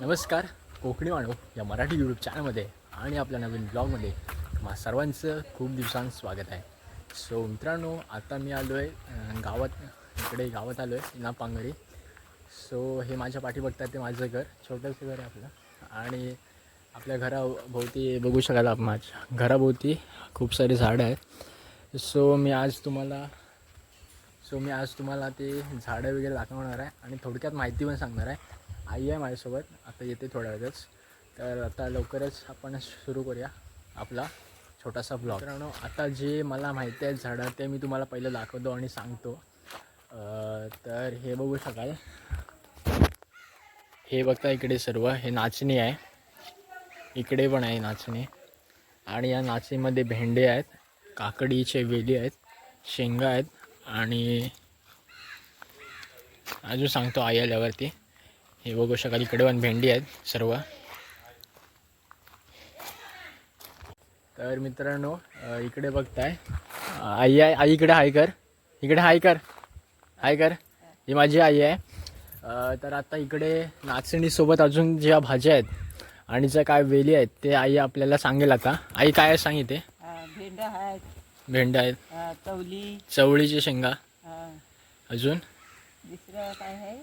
नमस्कार कोकणी मानव या मराठी यूट्यूब चॅनलमध्ये आणि आपल्या नवीन ब्लॉगमध्ये तुम्हा सर्वांचं खूप दिवसांत स्वागत आहे. सो मित्रांनो आता मी आलो आहे गावात इकडे गावात आलो आहे नापांगरी सो हे माझ्या पाठी बघतात ते माझं घर छोटंसं घर आहे आपलं. आणि आपल्या घराभोवती बघू शकाल आप माझ्या घराभोवती खूप सारे झाडं आहेत. सो मी आज तुम्हाला सो मी आज तुम्हाला ते झाडं वगैरे दाखवणार आहे आणि थोडक्यात माहिती पण सांगणार आहे. आई आहे माझ्यासोबत. आता येते थोड्या वेळच तर आता लवकरच आपण सुरू करूया आपला छोटासा ब्लॉग मित्रांनो आता जे मला माहिती आहे झाडं ते मी तुम्हाला पहिलं दाखवतो आणि सांगतो. तर हे बघू शकाल. हे बघता इकडे सर्व. हे नाचणी आहे. इकडे पण आहे नाचणी. आणि या नाचणीमध्ये भेंडे आहेत काकडीचे वेली आहेत शेंगा आहेत आणि अजून सांगतो आई आल्यावरती. हे बघू शकाल इकडे पण भेंडी आहेत सर्व. तर मित्रांनो इकडे बघताय. आई आहे आई इकडे हाय कर. इकडे हाय कर. हाय कर. ही माझी आई आहे. तर आता इकडे नाचणीसोबत अजून ज्या भाज्या आहेत आणि ज्या काय वेली आहेत ते आई आपल्याला सांगेल आता. आई काय सांगिते भेंड आहेत. भेंड्या आहेत. चवली चवळीची शेंगा. अजून? दुसरं काय आहे?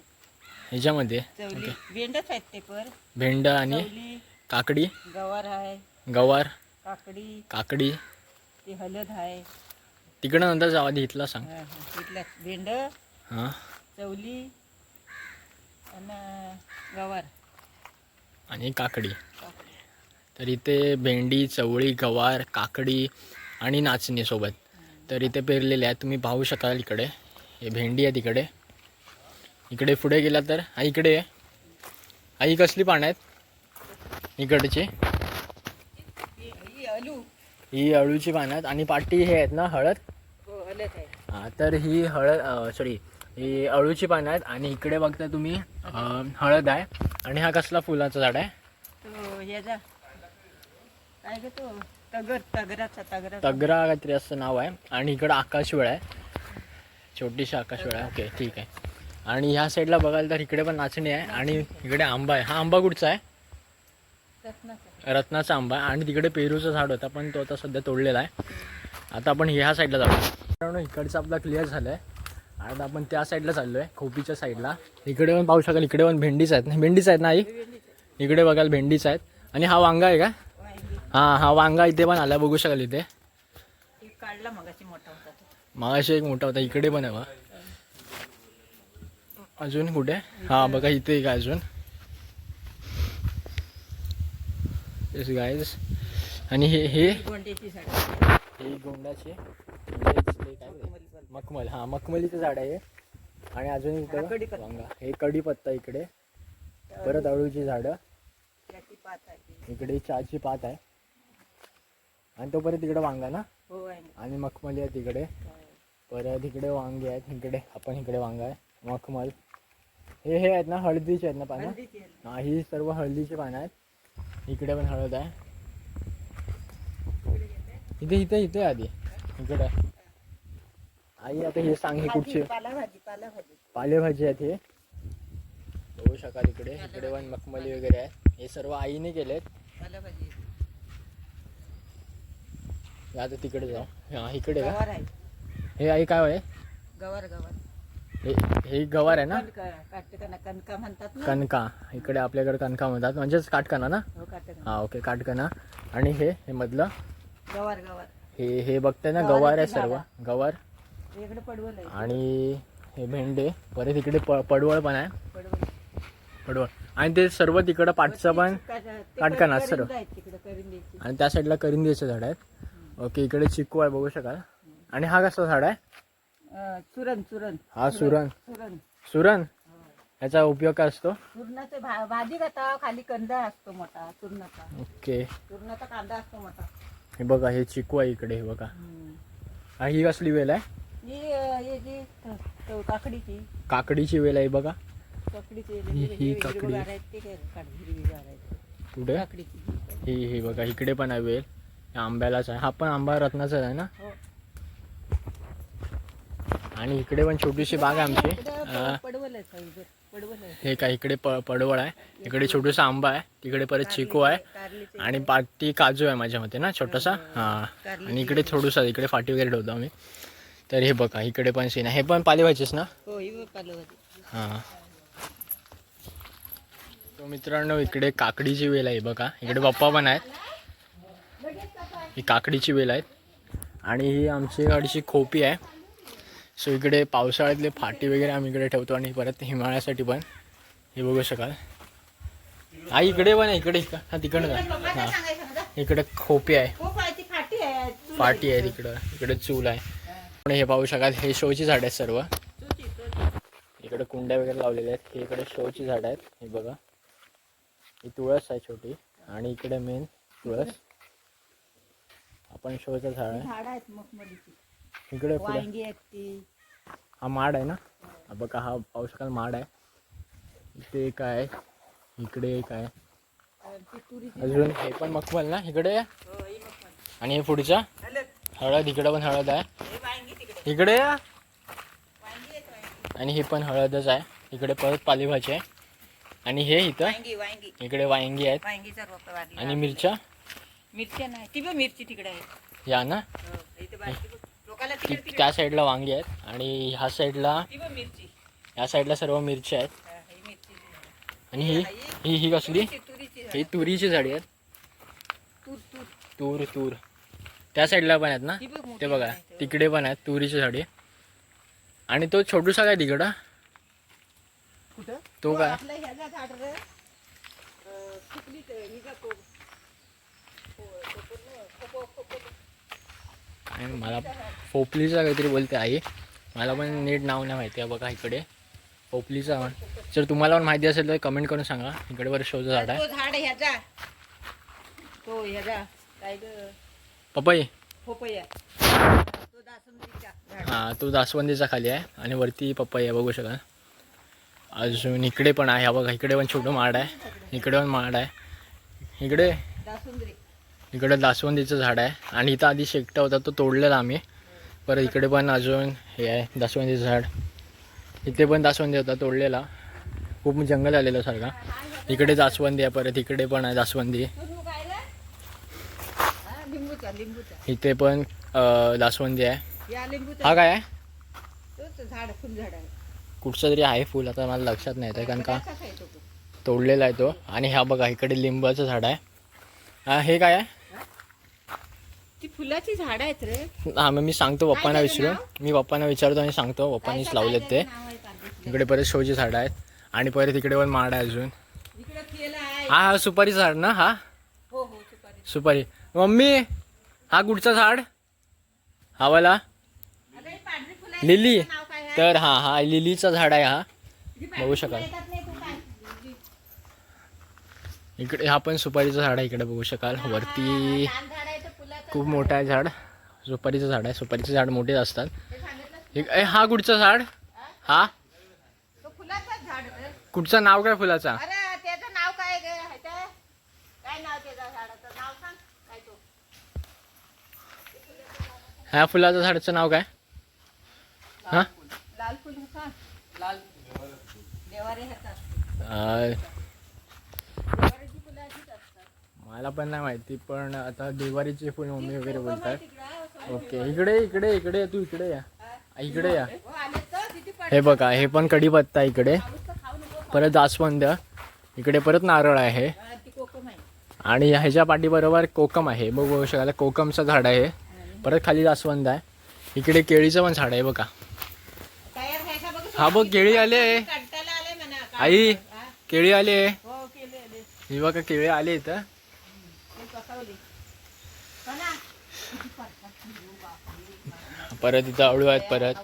ह्याच्यामध्ये चवली भेंडच आहेत ते पर भेंड आणि चवली काकडी? गवार आहे. गवार. काकडी. काकडी. ते हलद आहे. तिकडं नंतर जावा आधी इथला सांग. हा, हा, तिथल्या भेंड. हां. चवली आणि गवार. आणि काकडी. काकडी. तर इथे भेंडी चवळी गवार काकडी आणि नाचणी सोबत तर इथे पेरलेले आहेत. तुम्ही पाहू शकाल इकडे. हे भेंडी आहे तिकडे. इकडे पुढे गेला तर हा इकडे आई कसली पानं आहेत? इकडची. ही अळूची पानं आहेत आणि पाटी हे आहेत ना हळद? हा तर ही हळद सॉरी ही अळूची पानं आहेत आणि इकडे बघता तुम्ही हळद आहे. आणि हा कसला फुलाचा झाड आहे? तगरा तगरा काहीतरी असं नाव आहे. आणि इकडं आकाशवेळ आहे. छोटीशी आकाशवेळ आहे. ओके ठीक आहे. आणि ह्या साईडला बघाल तर इकडे पण नाचणी आहे आणि इकडे आंबा आहे. हा आंबा कुठचा आहे? रत्नाचा. आंबा आहे. आणि तिकडे पेरूचं झाड होता पण तो आता सध्या तोडलेला आहे. आता आपण ह्या साईडला जाऊ मित्रांनो इकडचं आपला क्लिअर झालं आहे आता आपण त्या साईडला चाललो आहे खोपीच्या साईडला. इकडे पण पाहू शकाल इकडे पण भेंडीच आहेत. ना भेंडीच आहेत ना आई? इकडे बघाल भेंडीच आहेत. आणि हा वांगा आहे का. हां हा वांगा इथे पण आला बघू शकाल इथे. काढला मगाशी मोठा होता. मागाशी एक मोठा होता इकडे पण आहे बा. अजून कुठे? हा बघा इथे एक अजून. येस गाईज आणि हे हे हे गोंडाचे? मखमल. हा मखमलीचं झाड आहे. आणि अजून हा, इकडे हे कढीपत्ता इकडे. परत अळूची झाडं. इकडे चहाची पात आहे. आणि तो परत इकडे वांगा ना? हो ना. आणि मखमली आहे तिकडे. परत इकडे वांगे आहेत. इकडे आपण इकडे वांगा आहे. मखमल हे हे आहेत ना हळदीचे आहेत ना पानं. हा ही सर्व हळदीची पानं आहेत. इकडे पण हळद आहे. इथे इथे इथे आधी. इकडे. आई आता हे सांग हे कुठचे? भाजी, पालाभाजी. आहेत हे. बघू शकाल इकडे. इकडे पण मखमली वगैरे आहे हे सर्व आईने केलेत. आता तिकडे जाऊ. हा इकडे का? हे आई काय आहे गवार गवार. हे हे गवार आहे ना? कणका- म्हणतात ना. कणका. इकडे आपल्याकडे कणका म्हणतात. म्हणजेच काटकना ना? हो काटकना हा ओके काटकना आणि हे हे मधलं? गवार गवार. हे हे बघताय ना गवार आहे सर्व. गवार. इकडे पडवल आहे आणि हे भेंडे. परत इकडे प पडवळ पण आहे. पडवल पडवळ. आणि ते सर्व तिकडं पाठचं पण काटकना सर्व. तिकडे आणि त्या साईडला करिंदीचे झाड आहेत. ओके इकडे चिकू आहे बघू शकाल. आणि हा कसला झाड आहे? चुरण चुरण हा सुरण चुरण सुरण याचा उपयोग काय असतो? चुरणाचे भा भाजी खाता खाली कंदा असतो मोठा चुरणाचा ओके. चुरणाचा कांदा असतो मोठा. हे बघा हे चिकू आहे इकडे हे बघा. आणि ही कसली वेल आहे? ही अं, हे जी काकडीची. काकडीची वेल आहे बघा. काकडीची ही- ही हिरवी- काकडी. हिरवीगार आहेत ते काय काढ- हिरवीगार आहेत. कुठे? काकडीची. ही ही बघा इकडे पण आहे वेल. हे आंब्यालाच आहे. हा पण आंबा रत्नाचाच आहे ना? हो. आणि इकडे पण छोटीशी बाग आहे आमची. हे काय इकडे प पडवळ आहे. इकडे छोटूसा आंबा आहे. तिकडे परत चिकू आहे. आणि पाठी काजू आहे माझ्या मते ना छोटासा? हां आणि इकडे थोडंसं इकडे फाटी वगैरे ठेवतो आम्ही. तर हे बघा इकडे पण सीन आहे. हे पण पालेभाजीच ना? हो ही हां. तो मित्रांनो इकडे काकडीची वेल आहे बघा. इकडे पप्पा पण आहेत. ही काकडीची वेल आहेत. आणि ही आमची गाडीची खोपी आहे. सो इकडे पावसाळ्यातले फाटी वगैरे आम्ही इकडे ठेवतो आणि परत हिमाळ्यासाठी पण. हे बघू शकाल. हा इकडे पण आहे इकडे. हा तिकडं का हां. इकडे खोपी आहे. फाटी आहे तिकडं. इकडे चूल आहे. पण हे पाहू शकाल हे शोची झाड आहेत सर्व. इकडे कुंड्या वगैरे लावलेल्या आहेत. हे इकडे शोची झाडं आहेत. हे बघा. ही तुळस आहे छोटी. आणि इकडे मेन तुळस. आपण शोचं झाड आहे. इकडे पुढे. वांगी हा माड आहे ना? हा बघा हा शकाल माड आहे. इथे एक आहे इकडे एक आहे. अजून हे पण मखमल ना? इकडे. हो ही आणि हे पुढचा हलत. हळद इकडे पण हळद आहे. हे इकडे आणि हे पण हळदच आहे. इकडे परत पालेभाजी आहे. आणि हे इथं? इकडे वांगी आहेत. आणि मिरच्या? मिरच्या नाही. ती बघ मिरची तिकडे आहे. या ना? त्या साईडला वांगी आहेत आणि ह्या साईडला मिरची. ह्या साईडला सर्व मिरच्या आहेत. मिरची आणि ही ही ही कसली? ही तुरीची झाडी आहेत. तूर तूर. तूर तूर. त्या साईडला पण आहेत ना? ती बघ. तिकडे पण आहेत तुरीची झाडी. आणि तो छोटूसा काय तिकडं तो काय? काय मला पोपलीचा काहीतरी बोलते आई. मला पण नीट नाव नाही माहिती आहे बघा इकडे. पोपलीचा जर तुम्हाला पण माहिती असेल तर कमेंट करून सांगा. इकडे बरं शोचं झाड आहे. पपई. हां तो जास्वंदीचा खाली आहे. आणि वरती पपई आहे बघू शकाल. अजून इकडे पण आहे. हा बघा इकडे पण छोटं माड आहे. इकडे पण माड आहे. इकडे. इकडे दासवंदीचं झाड आहे. आणि इथं आधी शेकटा होता तो तोडलेला आम्ही. परत इकडे पण अजून हे आहे दासवंदीचं झाड. इथे पण दासवंदी होता तोडलेला. खूप जंगल आलेलं सारखा. इकडे जास्वंदी आहे परत इकडे पण आहे जास्वंदी इथे पण जास्वंदी आहे. हा काय आहे? कुठचं तरी आहे फुल आता मला लक्षात नाही येतं कारण का? तोडलेला आहे तो. आणि हा बघा इकडे लिंबाचं झाड आहे. हा हे काय आहे? ती फुलाची झाड आहेत रे. हा मग मी सांगतो पप्पांना विचारून मी पप्पांना विचारतो आणि सांगतो. पप्पांनीच लावलेत ते. इकडे परत शोची झाडं आहेत. आणि परत इकडे पण माड आहे अजून. इकडे केला आहे. हा हा सुपारी झाड ना हा? हो हो सुपारी. सुपारी. मम्मी हा कुठचा झाड? हा वाला अगं, ही पांढरी फुलं आहेत, लिली. त्याचं नाव काय आहे? तर हा हा लिलीचा झाड आहे हा. बघू शकाल. फुलं येतात नाही, तू काय? जी- इकडे हा पण सुपारीचं झाड आहे इकडे बघू शकाल. वरती फुलाचं खूप मोठं आहे झाड. सुपारीचं झाड आहे. सुपारीचे झाड मोठे असतात. हा कुठचा झाड? हा? फुलाचं. कुठचं नाव काय फुलाचा ह्या फुलाच्या झाडाचं नाव काय? हा लाल फुल ह्याचा लाल देवारे ह्याचा अं, देवाऱ्याची फुलं अशीच असतात मला पण नाही माहिती पण आता दिवाळीचे फुल मम्मी वगैरे बोलतात. ओके इकडे इकडे इकडे तू इकडे या. इकडे या. हो हे बघा हे पण कढीपत्ता इकडे. परत जास्वंद. इकडे परत नारळ आहे. आणि ह्याच्या पाठीबरोबर कोकम आहे. बघ बघू शकाल कोकमचं झाड आहे. परत खाली जास्वंद आहे. इकडे केळीचं पण झाड आहे बघा. हा बघ केळी आले आई केळी आले हो आले ही बघा केळी आले इथं ते पसवली हो ना किती पडतात. परत इथं अळू आहेत परत.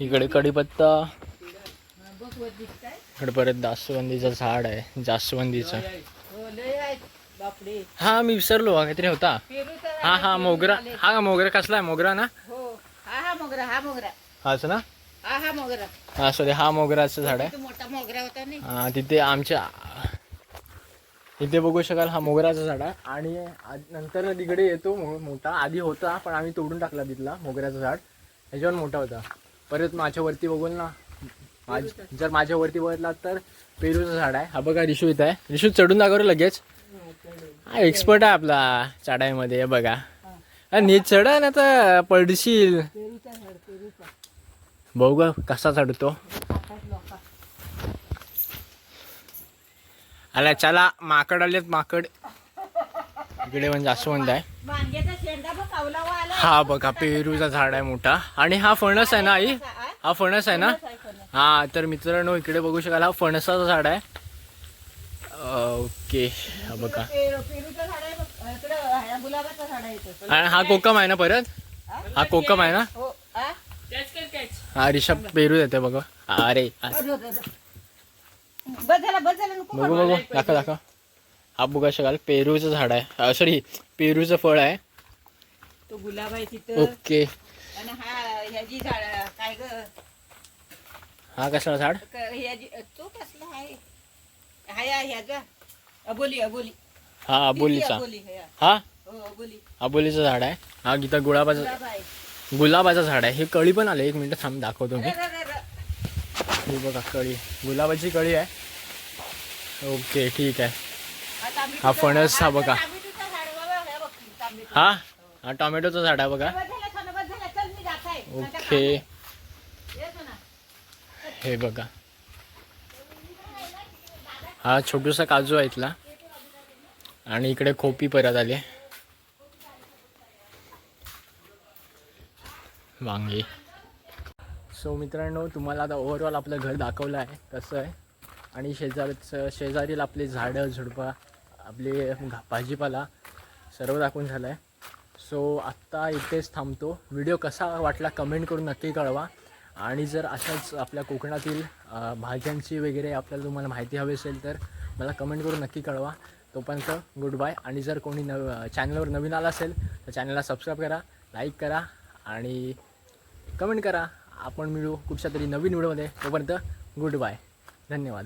इकडे दिसतंय इकडे परत जास्वंदीचं झाड आहे जास्वंदीचं. हो मी विसरलो काहीतरी होता. हा हा मोगरा. हा मोगरा कसला आहे? मोगरा ना? हो हा हा मोगरा हा मोगरा. हाच ना हा मोगरा सॉरी हा मोगराचं झाड आहे. तो मोठा मोगरा होता नाही. हा, तिथे आमच्या इथे बघू शकाल हा मोगराचा झाड आहे. आणि आ- नंतर तिकडे येतो मोठा. आधी होता पण आम्ही तोडून टाकला तिथला मोगऱ्याचं झाड. ह्याच्यावर मोठा होता. परत माझ्यावरती बघून ना माझ- जर माझ्यावरती बघितला तर पेरूचं झाड आहे. हा बघा रिशू इथं आहे. रिशू चढून दाखव लगेच. हा एक्सपर्ट आहे आपला चढाईमध्ये बघा. हा, नीट चढ ना तर पडशील. बघू कसा चढतो. आला चला माकड आलेत माकड. इकडे म्हणजे जास्वंद आहे. हा बघा पेरूचा झाड आहे मोठा. आणि हा फणस आहे ना आई? हा फणस आहे ना? हा तर मित्रांनो इकडे बघू शकाल हा फणसाचं झाड आहे. ओके हा बघा. पेरूचं झाड आहे बघ इकडं ह्या गुलाबाचं झाड आहे इथं. आणि हा कोकम आहे ना परत? हा? हा कोकम आहे ना? हो हा? हा रिषभ पेरू देते बघा. अरे नको बघू बघू. दाखव दाखव. हा बघा शकाल पेरूचं झाड आहे. सॉरी पेरूचं फळ आहे. तो गुलाब आहे तिथं. ओके. आणि हा ह्याची झाड काय ग? हा कसला झाड? क- ह्याची तो कसला आहे? हा या ह्याचा. अबोली अबोली. हा अबोलीचा. अबोली हा. हा अबोली. अबोलीचं झाड आहे. हा गीता गुलाबाचं गुलाबाचं झाड आहे. हे कळी पण आले एक मिनिट थांब दाखवतो मी. हे बघा कळी. गुलाबाची कळी आहे. ओके ठीक आहे. हा फणस हा. बघा. हे. हा? टोमॅटोचं झाड आहे बघा. ओके. हे बघा. हा छोटूसा काजू आहे इथला. आणि इकडे खोपी परत आली वांगी. सो मित्रांनो तुम्हाला आता ओव्हरऑल आपलं घर दाखवलं आहे कसं आहे. आणि शेजारचं शेजारील आपले झाडं झुडपं आपले घा- भाजीपाला सर्व दाखवून झालं आहे सो आत्ता इथेच थांबतो. व्हिडिओ कसा वाटला कमेंट करून नक्की कळवा. आणि जर अशाच आपल्या कोकणातील भाज्यांची वगैरे आपल्याला तुम्हाला माहिती हवी असेल तर मला कमेंट करून नक्की कळवा. तोपर्यंत गुड बाय. आणि जर कोणी नव चॅनलवर नवीन आला असेल तर चॅनलला सबस्क्राईब करा लाईक करा आणि कमेंट करा. आपण मिळू कुठच्या तरी नवीन व्हिडिओमध्ये. तोपर्यंत गुड बाय धन्यवाद.